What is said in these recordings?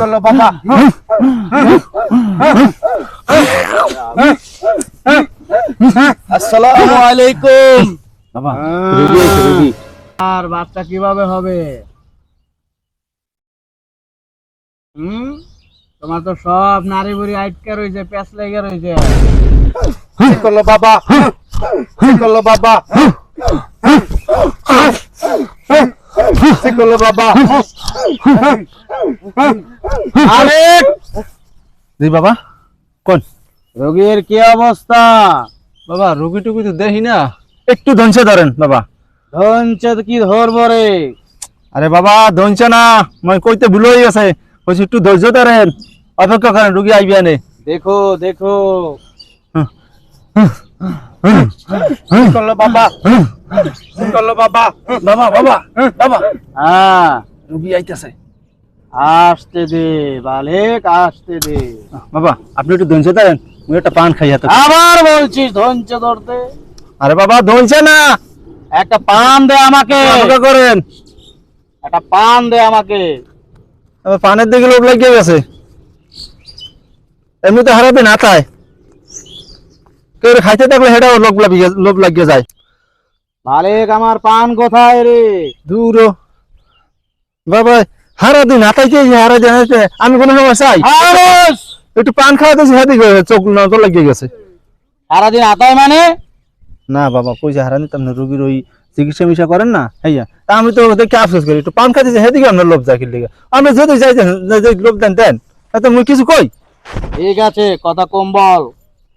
করল বাবা। আসসালামু আলাইকুম। বাবা আর বাচ্চা কীভাবে হবে? হুম? তোমার তো সব নারী বুড়ি আটকে রয়েছে প্যাঁচ লেগে রয়েছে। করল বাবা? করল বাবা? করল বাবা আরে জি বাবা। কোন? রোগীর কি অবস্থা? বাবা রুগী টুগী তো দেখি না। একটু ধনছে ধরেন বাবা। ধনছে কি ধরবো রে? আরে বাবা ধনছে না। মই কইতে ভুল হয়ে গেছে কইছি একটু ধৈর্য ধরেন। অপেক্ষা করেন রুগী আইবি আনে। দেখো দেখো। করল বাবা। করল বাবা? বাবা বাবা বাবা। হ্যাঁ রুগী আইতাছে। আসতে দে বালেক আসতে দে। বাবা আপনি একটু ধনছে মুই একটা পান খাই হাতে আবার বলছিস ধনছে ধরতে? আরে বাবা ধনছে না। একটা পান দে আমাকে। করেন। একটা পান দে আমাকে। পানের দিকে লোভ লাগিয়ে গেছে। এমনি তো হারাবে না তাই। খাইতে থাকলে সেটাও লোভ লাগিয়ে লোভ লাগিয়ে যায়। মালিক আমার পান কোথায় রে? দূর বাবা হারা দিন হাতাইতে হারা দিন আমি কোনো সময় চাই। একটু পান খাওয়াতে হাতে চোখ নজর লাগিয়ে গেছে। সারাদিন আতায় মানে? না বাবা কই যে হারানি আপনি রোগীর ওই চিকিৎসা মিশা করেন না হ্যাঁ তা আমি তো দেখে আফসোস করি একটু পান খাইতে হেদিকে আপনার লোভ যায় কিনলে। আপনি যদি যাই লোভ দেন দেন। তাতে মুই কিছু কই? ঠিক আছে কথা কম বল।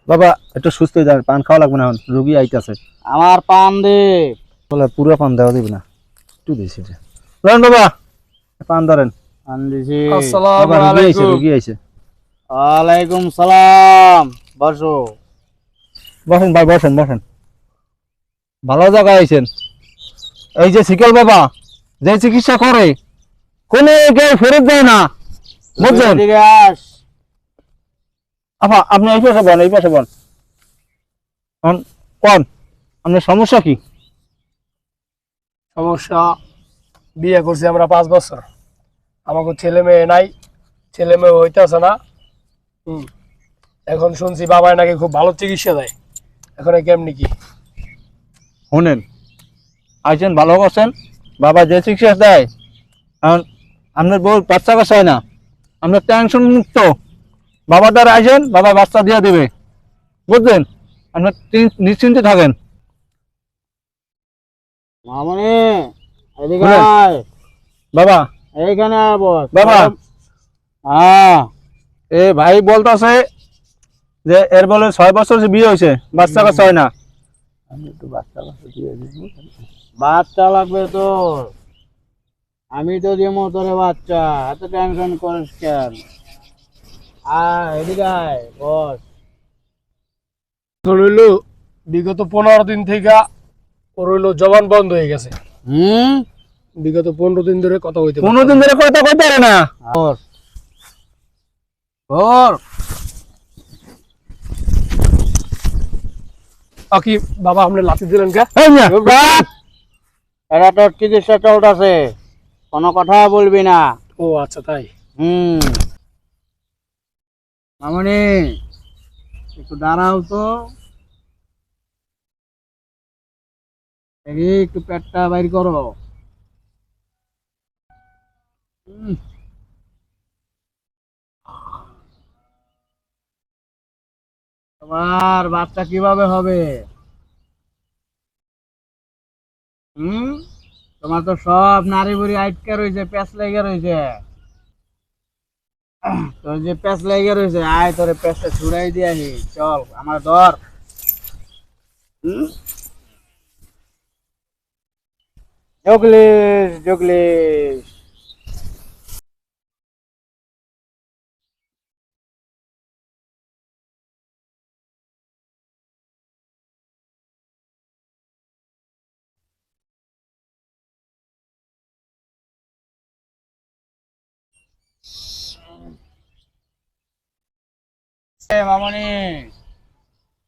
বাবা একটু সুস্থ হয়ে যাবে পান খাওয়া লাগবে না এখন রোগী আইতাছে। আমার পান দে। বলে পুরো পান দেওয়া দিবে না। একটু দিয়েছি ধরেন বাবা পান ধরেন। পান দিছি। আসসালামু বাবা আইছে আলাইকুম। রোগী আইছে। ওয়ালাইকুম সালাম। বসো। বসেন ভাই বসেন বসেন। ভালো জায়গায় আইছেন। এই যে শিকল বাবা যে চিকিৎসা করে কোন কেউ ফেরত দেয় না। আস। আপা আপনি এই পাশে বন এই পাশে বন কোন- আপনার সমস্যা কি? সমস্যা বিয়ে করছি আমরা পাঁচ বছর। আমাকে ছেলে মেয়ে নাই ছেলে মেয়ে হইতেছে না। হুম। এখন শুনছি বাবাই নাকি খুব ভালো চিকিৎসা দেয়। এখন কেমনি কি? শুনেন আইছেন ভালো করছেন বাবা যে চিকিৎসা দেয় এখন আপনার বউ বাচ্চা কাছে হয় না আপনার টেনশন মুক্ত। বাবা দ্বারা আইছেন বাবা বাচ্চা দিয়ে দেবে। বুঝলেন? আপনার নিশ্চিন্তে থাকেন। মামনি এদিকে আয়। বাবা। এইখানে আয় বস। বাবা। হ্যাঁ। এ ভাই বলতেছে যে এর বলে ছয় বছর বিয়ে হয়েছে বাচ্চা কাছে হয় না। বাচ্চা লাগবে তোর। আমি তো দিমো তোরে বাচ্চা এত টেনশন করিস কেন? বিগত পনেরো দিন থেকে ওর হইল জবান বন্ধ হয়ে গেছে। হুম? বিগত পনেরো দিন ধরে কথা হইতে পারে না। কোনোদিন ধরে কথা কইতে পারে না। বস। বাবা আপনি লাথি দিলেন কে? মিয়া, তোর চিকিৎসা চলতেছে কোনো কথা বলবি না। ও আচ্ছা তাই। হুম। মামনি, একটু দাঁড়াও তো। একটু পেটটা বাইর করো। তোমার বাচ্চা কীভাবে হবে? হুম তোমার তো সব নারী বুড়ি আটকে রয়েছে প্যাঁচ লেগে রয়েছে। তোর যে প্যাঁচ লেগে রয়েছে আয় তোরে প্যাঁচটা ছুড়াই দিয়ে আহি চল, আমার ধর। হুম? জগলিস মামনি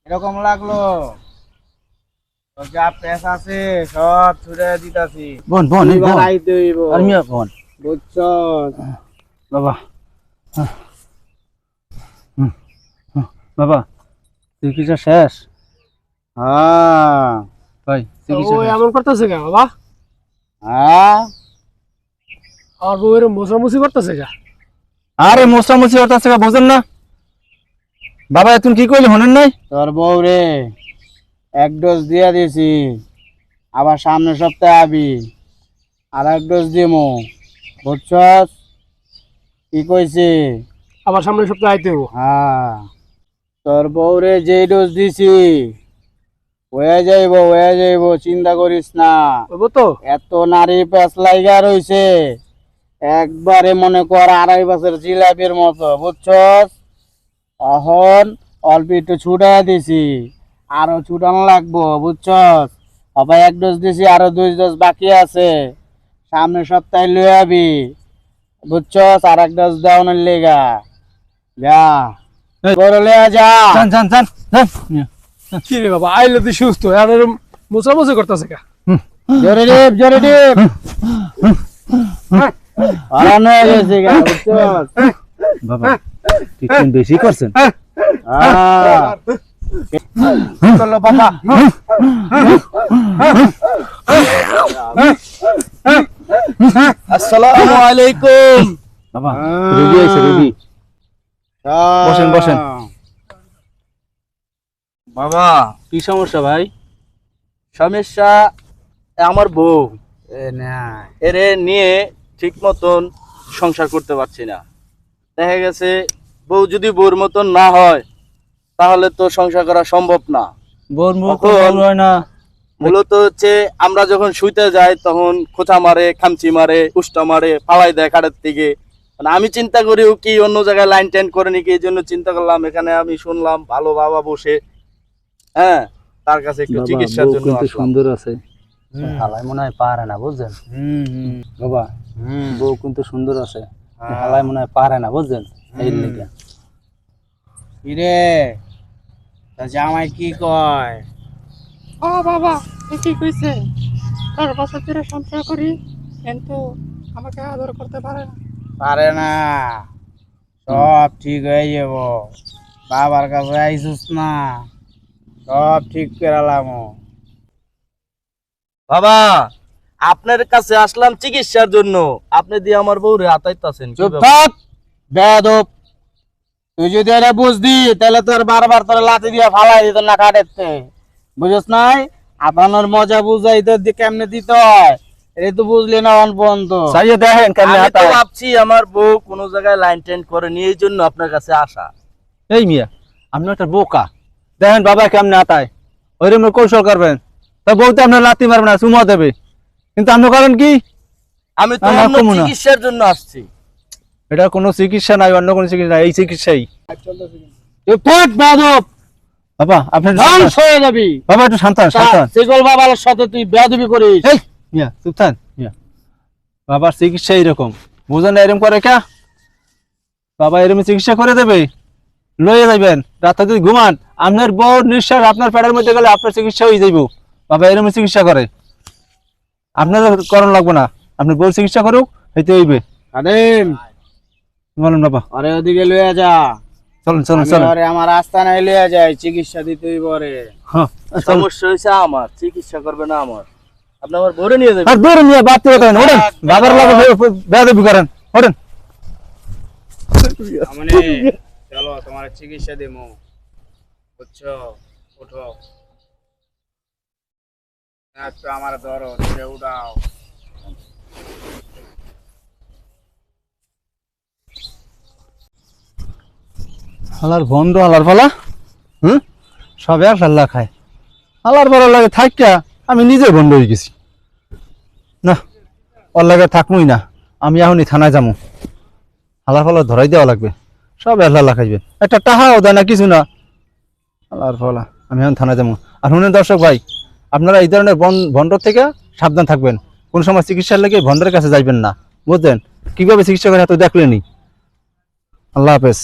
এরকম লাগল? তোর যা পেশ আছে সব ছুড়ে দিতাছি। বোন বোন এই বোন। বাবা হুম, বাবা চিকিৎসা শেষ? হ্যাঁ। ভাই তো চিকিৎসা ও এমন করতেছে বাবা? হ্যাঁ? আর করতেছে আরে মোসামুসি হঠাৎ বোঝেন না। বাবা তুমি কি কইলি হনেন নাই? তোর বউ রে এক ডোজ দিয়ে দিছি আবার সামনে সপ্তাহে আবি আর এক ডোজ দিমু বুঝছস? কি কইছি? আবার সামনের সপ্তাহে আইতে হব হ্যাঁ তোর বউ রে যে ডোজ দিছি হয়ে যাইব হয়ে যাইব চিন্তা করিস না। তো? এত নারী প্যাঁচ লাইগা রইছে একবারে মনে কর আড়াই বছর জিলাপির মতো বুঝছস? অহন অল্প একটু ছুটাই দিছি। আরও ছুটানো লাগবো বুঝছস? সবাই এক ডোজ দিছি আরও দুই ডোজ বাকি আছে। সামনের সপ্তাহে লয়ে আবি বুঝছস? আর এক ডোজ দেওয়ানোর লেগা। যা। বড় লয়ে যা। যান যান যান কি রে বাবা আইলে তুই সুস্থ আর এরকম মোছামুছি করতেছে কে? জোরে ডিপ জোরে ডিপ আরাম হয়ে গেছে গা, বুঝছস? বাবা। ট্রিটমেন্ট বেশি করছেন? করল বাবা? আসসালামু আলাইকুম। বাবা রুগী রুগী বসেন, বসেন। বাবা কি সমস্যা ভাই? সমস্যা আমার বউ। এ না। এরে নিয়ে ঠিক মতন সংসার করতে পারছি না। দেখা গেছে বউ যদি বউর মতন না হয় তাহলে তো সংসার করা সম্ভব না। বোর মুখ হয় না। মূলত হচ্ছে আমরা যখন শুইতে যাই তখন খোঁচা মারে খামচি মারে উষ্টা মারে পালাই দেয় কাঠের থেকে মানে আমি চিন্তা করি কি অন্য জায়গায় লাইন টাইন করে নাকি এই জন্য চিন্তা করলাম এখানে আমি শুনলাম ভালো বাবা বসে। হ্যাঁ তার কাছে একটু চিকিৎসার জন্য সুন্দর আছে। মনে হয় পারে না বুঝছেন? হুম হুম। বাবা বউ কিন্তু সুন্দর আছে। হালাই মনে হয় পারে না বুঝছেন? এই লেগে কিরে? তা জামাই কি কয়? ও বাবা ঠিকই কইছে? চার বছর ধরে সংসার করি কিন্তু আমাকে আদর করতে পারে না। পারে না। সব ঠিক হয়ে যাব। বাবার কাছে আইসুস না। সব ঠিক করালাম বাবা! আপনার কাছে আসলাম চিকিৎসার জন্য। আপনি দিয়ে আমার বউ রে আতাইতাছেন বেদব তুই যদি এটা বুঝদি তাহলে তোর বারবার তোর লাঠি দিয়ে ফালাই দিত না কাটেতে বুঝছ নাই? আপনার মজা বুঝাই তো দি- কেমনে দিতে হয়? এটা তো বুঝলি না অন পর্যন্ত। সাইয়ে দেখেন কেমনে আমি তো ভাবছি আমার বউ কোন জায়গায় লাইন টেন করে নিয়ে এই জন্য আপনার কাছে আসা। এই মিয়া আপনি একটা বোকা। দেখেন বাবা কেমনে আতায় ওইরকম কৌশল করবেন। তা বউ তো আপনার লাথি মারবে না চুমা দেবে। কিন্তু আপনি করেন কি? আমি তো অন্য। চিকিৎসার জন্য আসছি। এটা কোনো চিকিৎসা নাই অন্য কোনো চিকিৎসা নাই এই চিকিৎসাই। চুপ থাক বাবা আপনি ধ্বংস হয়ে যাবি। বাবা একটু শান্ত হন, সেগল বাবার সাথে তুই বেদবি করিস। এই মিয়া চুপ থান বাবার চিকিৎসা এরকম বুঝেন না এরকম করে কে বাবা এরকম চিকিৎসা করে দেবে। লয়ে যাবেন রাতে যদি ঘুমান আপনার বউ নিঃশ্বাস আপনার পেটের মধ্যে গেলে আপনার চিকিৎসা হয়ে যাইব। বাবা এরকম চিকিৎসা করে। আপনার করণ লাগবে না। আপনি বউ চিকিৎসা করুক হইতে হইবে। বলুন বাবা। আরে ওদিকে লইয়া যা। চলুন চলুন চলুন। ওরে আমার রাস্তা নাই লইয়া যাই চিকিৎসা দিতেই পরে হ্যাঁ সমস্যা হয়েছে আমার চিকিৎসা করবে না আমার। আপনি আমার নিয়ে যাবেন। আর দিয়ে দেন ওঠেন। বাবার লাগে বেয়াদবি করেন ওঠেন। মানে চলো তোমার চিকিৎসা দিমু। বুঝছ? উঠো আমার ধরো সব এক আল্লাহ খায়। ফালা লাগে থাকিয়া আমি নিজে বন্ধ হয়ে গেছি। না, ওর লাগে থাকবই না। আমি এখনই থানায় যাব হালার ফালা ধরাই দেওয়া লাগবে। সব আল্লাহ খাইবে। একটা টাহাও দেয় না, কিছু না। হালার ফলা আমি এখন থানায় যাব আর শুনেন দর্শক ভাই আপনারা এই ধরনের ভণ্ডর থেকে সাবধান থাকবেন। কোন সময় চিকিৎসার লেগে ভণ্ডের কাছে যাইবেন না। বুঝলেন? কীভাবে চিকিৎসা করে এত দেখলেনি আল্লাহ হাফেজ।